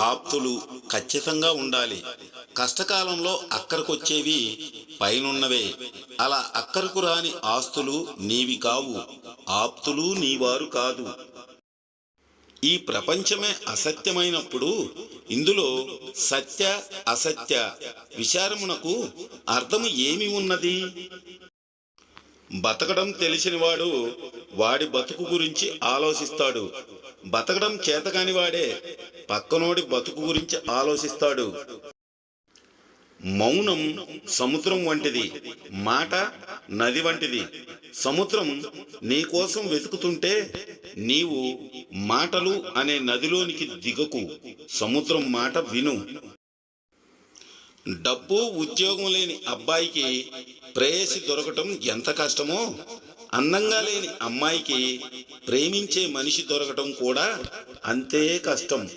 ఆప్తులు ఖచ్చితంగా ఉండాలి. కష్టకాలంలో అక్కరకొచ్చేవి పైనున్నవే. అలా అక్కరకు రాని ఆస్తులు నీవి కావు. ఆప్తులు నీవారు కాదు. ఈ ప్రపంచమే అసత్యమైనప్పుడు ఇందులో సత్య అసత్య విచారమునకు అర్థము ఏమి ఉన్నది? బతకడం తెలిసినవాడు వాడి బతుకు గురించి ఆలోచిస్తాడు. బతకడం చేతకాని వాడే పక్కనోడి బతుకు గురించి ఆలోచిస్తాడు. మౌనం సముద్రం వంటిది మాట నది వంటిది. సముద్రం నీ కోసం వెతుకుతుంటే నీవు మాటలు అనే నదిలోనికి దిగకు. సముద్రం మాట విను. డబ్బు ఉద్యోగం లేని అబ్బాయికి ప్రేయసి దొరకటం ఎంత కష్టమో అందంగా లేని అమ్మాయికి ప్రేమించే మనిషి దొరకటం కూడా అంతే కష్టం.